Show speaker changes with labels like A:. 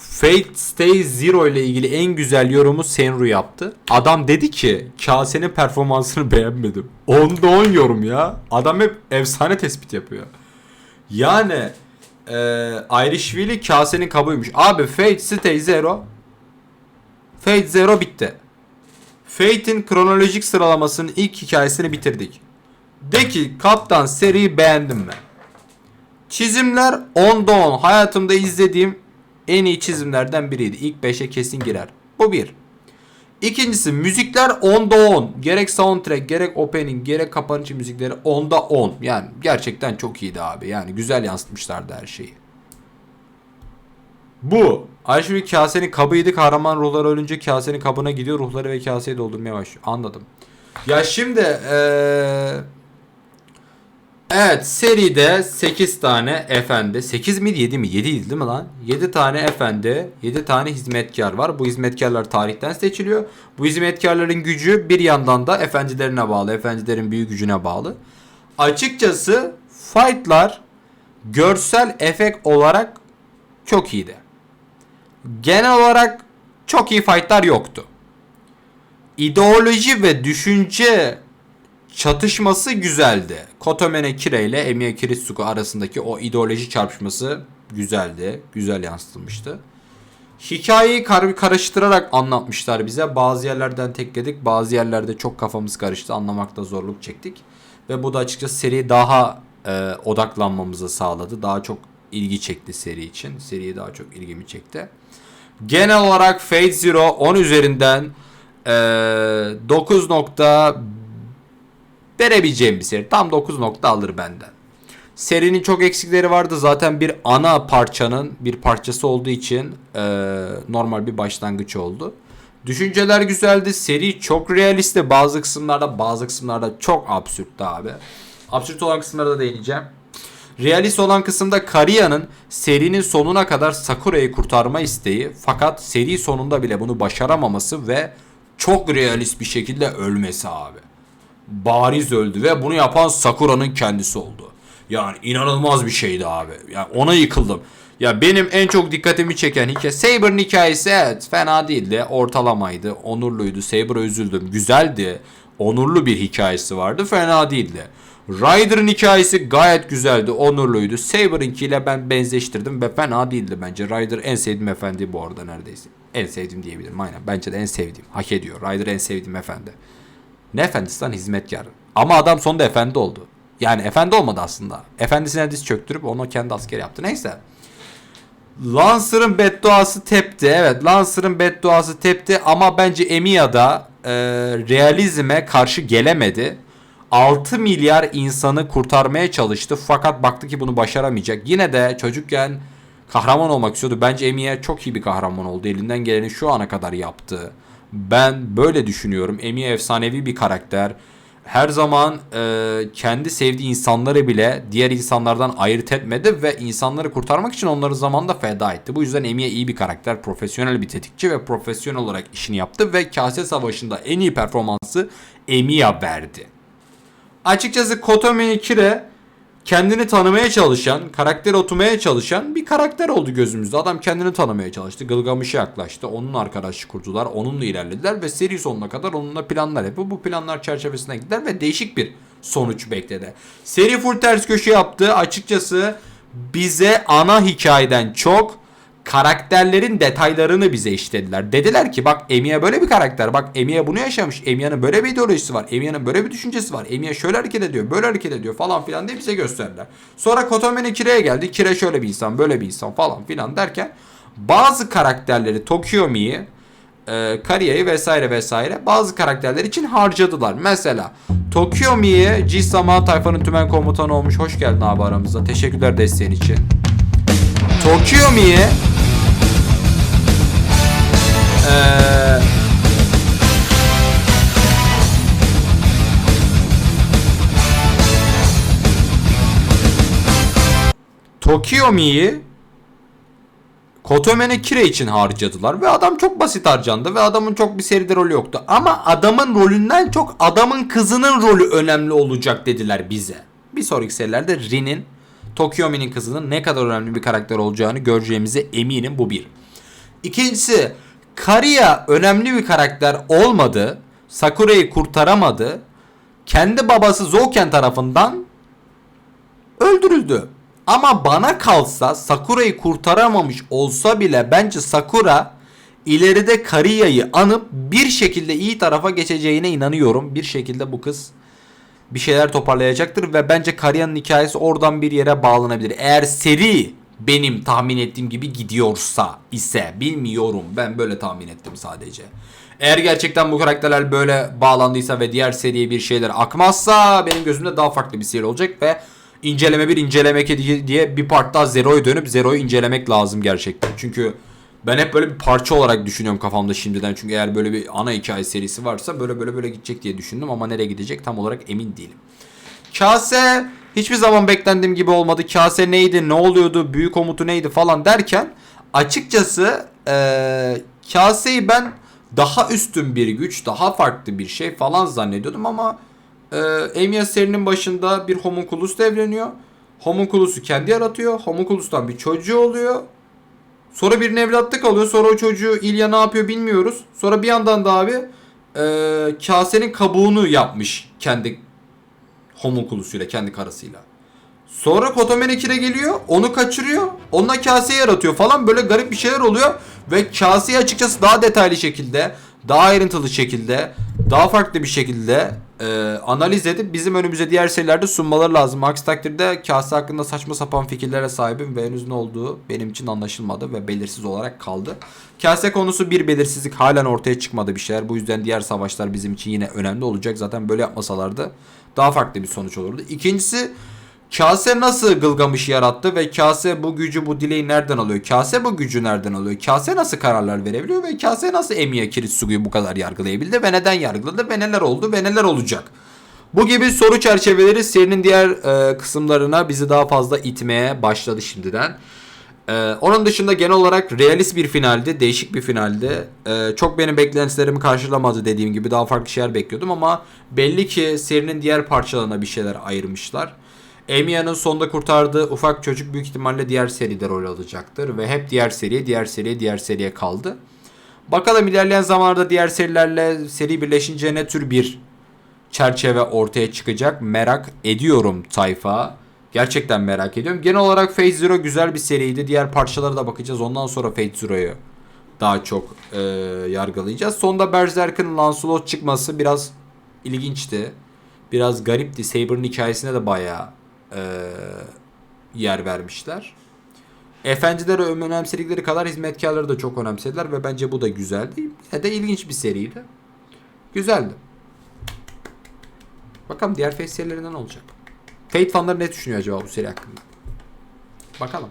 A: Fate Stay Zero ile ilgili en güzel yorumu Senru yaptı. Adam dedi ki Kase'nin performansını beğenmedim. 10'da 10 yorum ya. Adam hep efsane tespit yapıyor. Yani e, Irishville'i Kase'nin kabuymuş. Abi Fate Stay Zero Fate Zero bitti. Fate'in kronolojik sıralamasının ilk hikayesini bitirdik. De ki kaptan seriyi beğendim mi? Çizimler 10'da 10. Hayatımda izlediğim en iyi çizimlerden biriydi. İlk 5'e kesin girer. Bu bir. İkincisi müzikler 10'da 10. Gerek soundtrack, gerek opening, gerek kapanıcı müzikleri 10'da 10. Yani gerçekten çok iyiydi abi. Yani güzel yansıtmışlardı her şeyi. Bu. Ayşe kasenin kabıydı. Kahraman ruhları ölünce kasenin kabına gidiyor. Ruhları ve kaseyi doldurmaya başlıyor. Anladım. Ya şimdi eee Evet seride 8 tane efendi. 8 mi 7 mi? 7 değil mi lan? 7 tane efendi 7 tane hizmetkar var. Bu hizmetkarlar tarihten seçiliyor. Bu hizmetkarların gücü bir yandan da efendilerine bağlı efendilerin büyük gücüne bağlı. Açıkçası fightlar görsel efekt olarak çok iyiydi. Genel olarak çok iyi fightlar yoktu. İdeoloji ve düşünce çatışması güzeldi. Kotomene Kire ile Emiya Kiritsugu arasındaki o ideoloji çarpışması güzeldi. Güzel yansıtılmıştı. Hikayeyi kar karıştırarak anlatmışlar bize. Bazı yerlerden tekledik, bazı yerlerde çok kafamız karıştı. Anlamakta zorluk çektik. Ve bu da açıkçası seri daha e, odaklanmamızı sağladı. Daha çok ilgi çekti seri için. Seriye daha çok ilgimi çekti. Genel olarak Fate Zero 10 üzerinden e, 9. verebileceğim bir seri. Tam 9 nokta alır benden. Serinin çok eksikleri vardı. Zaten bir ana parçanın bir parçası olduğu için e, normal bir başlangıç oldu. Düşünceler güzeldi. Seri çok realistti. Bazı kısımlarda bazı kısımlarda çok absürttü abi. Absürt olan kısımlara da değineceğim. Realist olan kısımda Kariya'nın serinin sonuna kadar Sakura'yı kurtarma isteği fakat seri sonunda bile bunu başaramaması ve çok realist bir şekilde ölmesi abi bariz öldü ve bunu yapan Sakura'nın kendisi oldu. Yani inanılmaz bir şeydi abi. Yani ona yıkıldım. Ya benim en çok dikkatimi çeken hikaye Saber'ın hikayesi evet fena değildi. Ortalamaydı. Onurluydu. Saber'a üzüldüm. Güzeldi. Onurlu bir hikayesi vardı. Fena değildi. Ryder'ın hikayesi gayet güzeldi. Onurluydu. Saber'ınkiyle ben benzeştirdim ve fena değildi bence. Ryder en sevdiğim efendi bu arada neredeyse. En sevdiğim diyebilirim aynen. Bence de en sevdiğim. Hak ediyor. Ryder en sevdiğim efendi. Ne efendisi lan hizmetkar. Ama adam sonunda efendi oldu. Yani efendi olmadı aslında. Efendisine diz çöktürüp onu kendi asker yaptı. Neyse. Lancer'ın bedduası tepti. Evet Lancer'ın bedduası tepti ama bence Emiya'da e, realizme karşı gelemedi. 6 milyar insanı kurtarmaya çalıştı fakat baktı ki bunu başaramayacak. Yine de çocukken kahraman olmak istiyordu. Bence Emiya çok iyi bir kahraman oldu. Elinden geleni şu ana kadar yaptı. Ben böyle düşünüyorum. Emiya efsanevi bir karakter. Her zaman e, kendi sevdiği insanları bile diğer insanlardan ayırt etmedi ve insanları kurtarmak için onları zamanında feda etti. Bu yüzden Emiya iyi bir karakter, profesyonel bir tetikçi ve profesyonel olarak işini yaptı ve Kase Savaşı'nda en iyi performansı Emiya verdi. Açıkçası Kotomi Kire kendini tanımaya çalışan, karakter oturmaya çalışan bir karakter oldu gözümüzde. Adam kendini tanımaya çalıştı. Gılgamış'a yaklaştı. Onun arkadaşı kurdular. Onunla ilerlediler ve seri sonuna kadar onunla planlar yapıyor. Bu planlar çerçevesinde gittiler ve değişik bir sonuç bekledi. Seri full ters köşe yaptı. Açıkçası bize ana hikayeden çok karakterlerin detaylarını bize işlediler. Dediler ki bak Emiya böyle bir karakter. Bak Emiya bunu yaşamış. Emiya'nın böyle bir ideolojisi var. Emiya'nın böyle bir düşüncesi var. Emiya şöyle hareket ediyor. Böyle hareket ediyor falan filan diye bize gösterdiler. Sonra Kotome'nin Kire'ye geldi. Kire şöyle bir insan böyle bir insan falan filan derken bazı karakterleri Tokyomi'yi e, Kariya'yı vesaire vesaire bazı karakterler için harcadılar. Mesela Tokyomi'ye Cisama tayfanın tümen komutanı olmuş. Hoş geldin abi aramıza. Teşekkürler desteğin için. Tokyomi'ye ee, Tokyomi'yi Kotomene Kire için harcadılar ve adam çok basit harcandı ve adamın çok bir seride rolü yoktu. Ama adamın rolünden çok adamın kızının rolü önemli olacak dediler bize. Bir sonraki serilerde Rin'in Tokyomi'nin kızının ne kadar önemli bir karakter olacağını göreceğimize eminim bu bir. İkincisi Kariya önemli bir karakter olmadı. Sakura'yı kurtaramadı. Kendi babası Zouken tarafından öldürüldü. Ama bana kalsa Sakura'yı kurtaramamış olsa bile bence Sakura ileride Kariya'yı anıp bir şekilde iyi tarafa geçeceğine inanıyorum. Bir şekilde bu kız bir şeyler toparlayacaktır ve bence Kariya'nın hikayesi oradan bir yere bağlanabilir. Eğer seri benim tahmin ettiğim gibi gidiyorsa ise bilmiyorum. Ben böyle tahmin ettim sadece. Eğer gerçekten bu karakterler böyle bağlandıysa ve diğer seriye bir şeyler akmazsa benim gözümde daha farklı bir seri olacak ve inceleme bir inceleme iki diye bir part daha Zero'ya dönüp Zero'yu incelemek lazım gerçekten. Çünkü ben hep böyle bir parça olarak düşünüyorum kafamda şimdiden. Çünkü eğer böyle bir ana hikaye serisi varsa böyle böyle böyle gidecek diye düşündüm ama nereye gidecek tam olarak emin değilim. Kase hiçbir zaman beklendiğim gibi olmadı. Kase neydi, ne oluyordu, büyük komutu neydi falan derken açıkçası eee Kase'yi ben daha üstün bir güç, daha farklı bir şey falan zannediyordum ama eee Emiya serinin başında bir homunculus devreniyor. Homunculus'u kendi yaratıyor. Homunculus'tan bir çocuğu oluyor. Sonra birinin evlatlık alıyor. Sonra o çocuğu İlya ne yapıyor bilmiyoruz. Sonra bir yandan da abi eee kasenin kabuğunu yapmış kendi homunculusuyla kendi karısıyla. Sonra Kotomen 2'de geliyor. Onu kaçırıyor. Onunla kaseyi yaratıyor falan. Böyle garip bir şeyler oluyor. Ve kaseyi açıkçası daha detaylı şekilde, daha ayrıntılı şekilde, daha farklı bir şekilde e, analiz edip bizim önümüze diğer serilerde sunmaları lazım. Aksi takdirde kase hakkında saçma sapan fikirlere sahibim ve henüz ne olduğu benim için anlaşılmadı ve belirsiz olarak kaldı. Kase konusu bir belirsizlik halen ortaya çıkmadı bir şeyler. Bu yüzden diğer savaşlar bizim için yine önemli olacak. Zaten böyle yapmasalardı daha farklı bir sonuç olurdu. İkincisi Kase nasıl Gılgamış'ı yarattı ve Kase bu gücü bu dileği nereden alıyor? Kase bu gücü nereden alıyor? Kase nasıl kararlar verebiliyor ve Kase nasıl Emiya Kiritsugu'yu bu kadar yargılayabildi ve neden yargıladı ve neler oldu ve neler olacak? Bu gibi soru çerçeveleri serinin diğer e, kısımlarına bizi daha fazla itmeye başladı şimdiden. E, onun dışında genel olarak realist bir finaldi, değişik bir finaldi. E, çok benim beklentilerimi karşılamadı dediğim gibi daha farklı şeyler bekliyordum ama belli ki serinin diğer parçalarına bir şeyler ayırmışlar. Amiya'nın sonda kurtardığı ufak çocuk büyük ihtimalle diğer seride rol alacaktır ve hep diğer seriye, diğer seriye, diğer seriye kaldı. Bakalım ilerleyen zamanlarda diğer serilerle seri birleşince ne tür bir çerçeve ortaya çıkacak merak ediyorum tayfa. Gerçekten merak ediyorum. Genel olarak Fate Zero güzel bir seriydi. Diğer parçalara da bakacağız. Ondan sonra Fate Zero'yu daha çok e, yargılayacağız. Sonda Berserk'ın Lancelot çıkması biraz ilginçti. Biraz garipti. Saber'ın hikayesine de bayağı e, yer vermişler. Efencileri önemsedikleri kadar hizmetkarları da çok önemsediler ve bence bu da güzeldi. Yine de ilginç bir seriydi. Güzeldi. Bakalım diğer Fate serilerinden olacak. Fate fanları ne düşünüyor acaba bu seri hakkında? Bakalım.